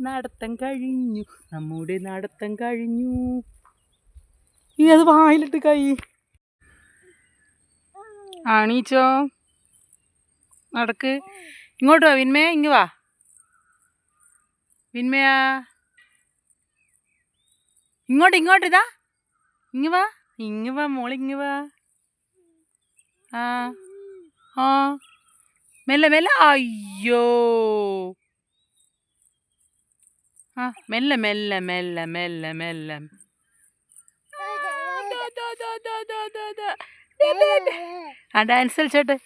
നടത്തം കഴിഞ്ഞു. നമ്മുടെ നടത്തം കഴിഞ്ഞു. ഈ അത് വായിലിട്ട് കൈ. ആണീച്ചോ? നടക്ക്. ഇങ്ങോട്ട് വാ വിന്മയ ഇങ്ങ് വാ. വിന്മയ ഇങ്ങോട്ട് ഇങ്ങോട്ട് ഇതാ. ഇങ്ങ് വാ. ഇങ്ങ് വാ മോളിങ്ങ് വാ. ആ. ആ. മെല്ലെ മെല്ലെ. അയ്യോ. ആ മെല്ലെ മെല്ലെ മെല്ലെ മെല്ലെ മെല്ലെ. ആ ഡാൻസ് കളിച്ചോട്ടെ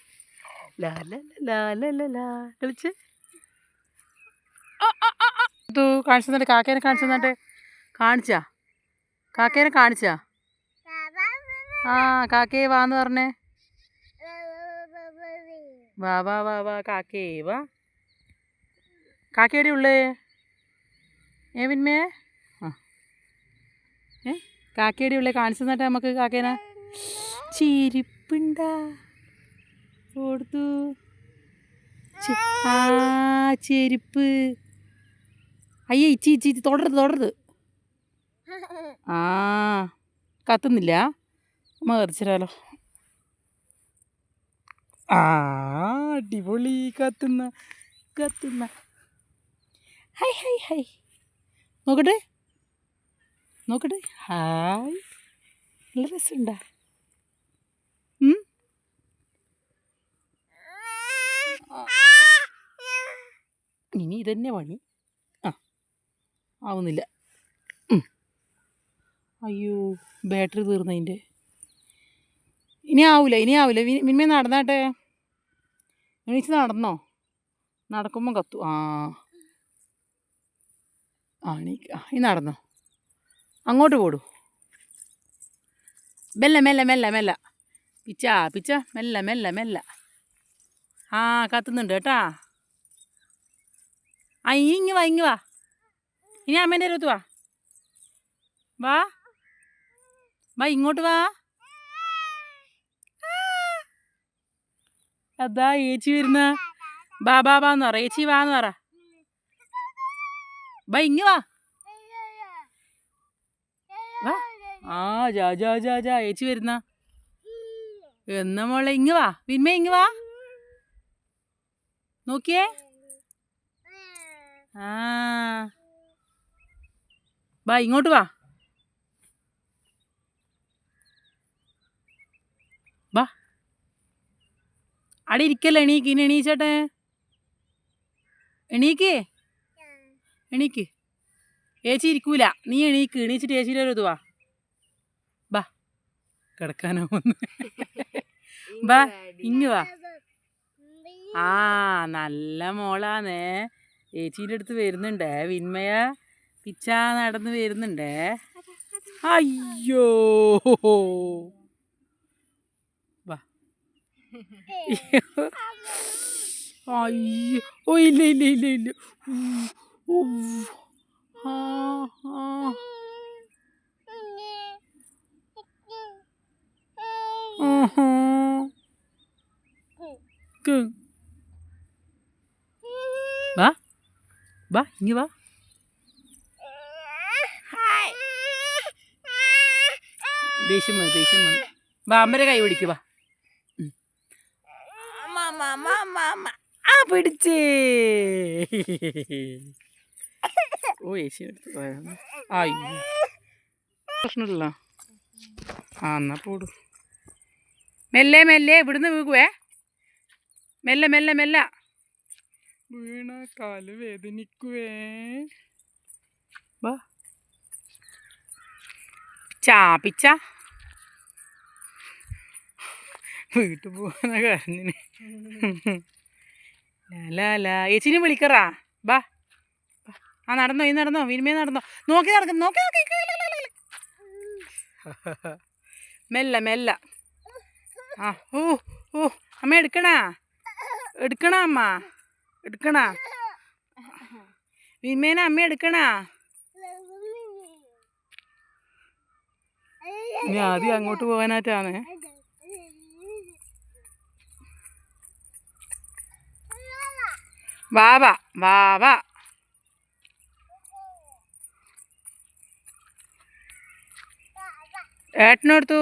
കളിച്ച്. കാണിച്ചു തന്നെ കാക്കേനെ കാണിച്ചു തന്നെ കാണിച്ചാ? കാക്കേനെ കാണിച്ചാ? ആ കാക്കേ വാന്ന് പറഞ്ഞേ. വാ വാ വാ വാ കാക്കേ വാ. കാക്കയുടെ ഉള്ളേ? ഏ പിന്മേ ഏ കാക്കയുടെ ഉള്ളേ കാണിച്ചു തന്നിട്ട് നമുക്ക് കാക്കേനെ ചിരിപ്പുണ്ടാ. കൊടുത്തു ആ ചെരുപ്പ്. അയ്യേ ഇച്ചി ഇച്ചി ഇച്ചി തൊടരുത് തൊടരുത്. ആ കത്തുന്നില്ല. അമ്മ അടിപൊളി കത്തുന്ന കത്തുന്ന. ഹൈ ഹൈ ഹൈ നോക്കട്ടെ. നോക്കട്ടെ. ഹായ്. നല്ല രസമുണ്ടാ. ഇനി ഇതന്നെ പണി. ആ ആവുന്നില്ല. അയ്യോ ബാറ്ററി തീർന്നതിന്റെ. ഇനി ആവില്ല ഇനി ആവില്ല മിനിമേ നടന്നാട്ടെ. എണീച്ച് നടന്നോ? നടക്കുമ്പോൾ കത്തു. ആ. ആ എണീക്ക് ഈ നടന്നോ. അങ്ങോട്ട് പോടൂ. മെല്ലെ മെല്ല മെല്ല മെല്ല. പിച്ച പിച്ച മെല്ല മെല്ല മെല്ല. ആ കത്തുന്നുണ്ട് കേട്ടാ. ആ ഇങ്ങ് വാ ഇങ്ങ് വാ. ഇനി അമ്മേന്റെ അടുത്ത് വാ. വാ. വാ ഇങ്ങോട്ട് വാ. അതാ ഏച്ചി വരുന്ന. ബാ ബാ ബാ എന്ന് പറ. ഏച്ചി വാ എന്ന് പറ. ഇങ്ങ് വാ. ആ ജാ ജാ ജാ ജാ ഏച്ചി വരുന്ന. എന്ന മോളെ ഇങ്ങ് വാ. വിന്മ ഇങ്ങ് വാ. നോക്കിയേ. ആ. ബാ ഇങ്ങോട്ട് വാ. അവിടെ ഇരിക്കല്ലേ എണീക്ക്. ഇനി എണീച്ചേട്ടെ? എണീക്ക്? എണീക്ക്. ഏച്ചി ഇരിക്കൂല. നീ എണീക്ക്. എണീച്ചിട്ട് ഏച്ചിയുടെ ഒരു ഇതുവാ ബാ. കിടക്കാനോ ഒന്ന് ബാ ഇങ്ങ് വാ. ആ നല്ല മോളാന്നേ. ഏച്ചീന്റെ അടുത്ത് വരുന്നുണ്ടേ. വിന്മയ പിച്ച നടന്ന് വരുന്നുണ്ടേ. അയ്യോ. അയ്യോ ഓ ഇല്ല ഇല്ല ഇല്ല ഇല്ല. ആ ആ. ക്ക്. വാ വാ ഇങ്ങ് വാ ദേഷ്യം വന്നു ദേഷ്യം വന്നു വാ അമ്മരെ കൈ പിടിക്ക് വാ. അമ്മ. ആ എന്നാ പോടു. മെല്ലെ മെല്ലെ ഇവിടുന്ന് വീകുവേ. മെല്ലെ മെല്ലെ മെല്ല. വീണ കാൽ വേദനിക്കുവേ. വാ. ചാപ്പിച്ച വീട്ടിൽ പോകുന്ന കരഞ്ഞിന്. ലാ ലാ. ഏച്ചിനെ വിളിക്കറാ. ബാ. ആ നടന്നോ ഈ നടന്നോ വിനിമയം നടന്നോ. നോക്കി നടക്കുന്നു നോക്കി നോക്കി മെല്ല മെല്ല. ആ ഓ ഓ അമ്മ എടുക്കണാ? എടുക്കണ അമ്മ? എടുക്കണ? വിനിമേനെ അമ്മ എടുക്കണാ? ഇനി ആദ്യം അങ്ങോട്ട് പോകാനായിട്ടാണ് വാവ വാ വാ ഏട്ടനെടുത്തു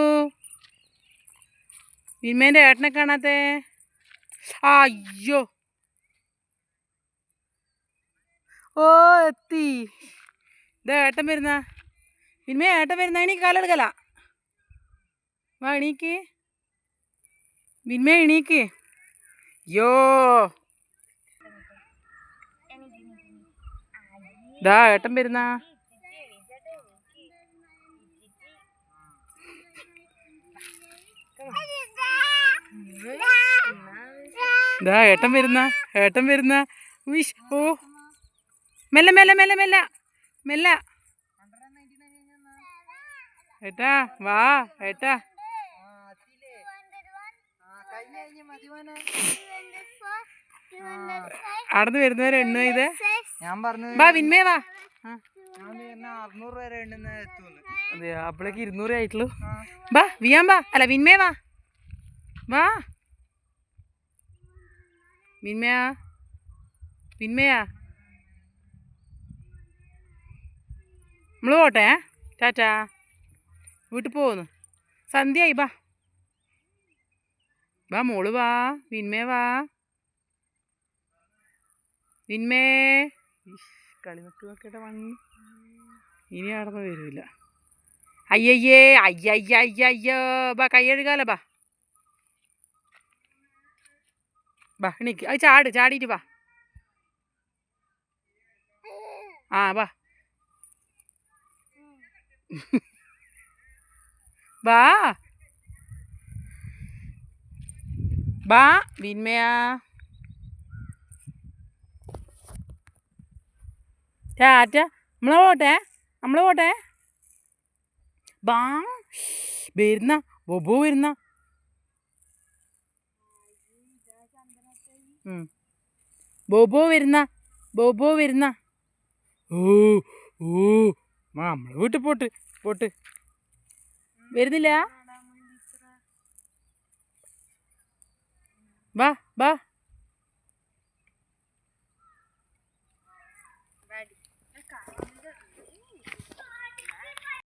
വിന്മേന്റെ ഏട്ടനെ കാണാത്തേ. അയ്യോ. ഓ എത്തി. ഇതാ ഏട്ടൻ വരുന്ന. വിന്മേ ഏട്ടൻ വരുന്ന. എനിക്ക് കാലെടുക്കല വാ എണീക്ക്. വിന്മേ എണീക്ക്. യോ ദാ ഏട്ടൻ വരുന്ന. ദാ ഏട്ടൻ വരുന്ന ഏട്ടൻ വരുന്ന. വിഷ് ഓ. മെല്ലെ മെല്ലെ മെല്ലെ മെല്ലെ. മെല്ലെ. ഏട്ടാ വാ ഏട്ടാ. അവിടുന്ന് വരുന്നവരെ എണ്ണ ഇത്. ഞാൻ പറഞ്ഞു വാ വിന്മേ വാ. അതെ അപ്പോഴേക്ക് ഇരുന്നൂറ് ആയിട്ടുള്ളൂ. വാ വിയാൻ വാ. അല്ല വിന്മേ വാ. വാ. വിന്മയാ വിന്മയാ നമ്മൾ പോട്ടെ ടാറ്റാ. വീട്ടിൽ പോകുന്നു സന്ധ്യയായി വാ. വാ മോൾ വാ. വിന്മേ വാ. വിന്മേ ഇഷ്, കളി നോക്കി നോക്കിയിട്ട് വന്നു ഇനി നടന്നു വരില്ല അയ്യയ്യേ അയ്യയ്യയ്യോ ബാ കൈ ബാ. ബാ എണീക്ക്. അത് ചാട് ചാടിയിട്ട് ബാ. ആ ബാ. ബാ. ബാ വിന്മയാ ടാറ്റ നമ്മൾ പോട്ടെ. നമ്മൾ പോട്ടെ. ബാ. വരുന്ന. ബൊബു വരുന്ന. ബൊബു വരുന്ന. ബോബോ വരുന്ന. ഓ ഓ നമ്മൾ വീട്ടിൽ പോട്ട് പോട്ട്. വരുന്നില്ല? വാ വാ.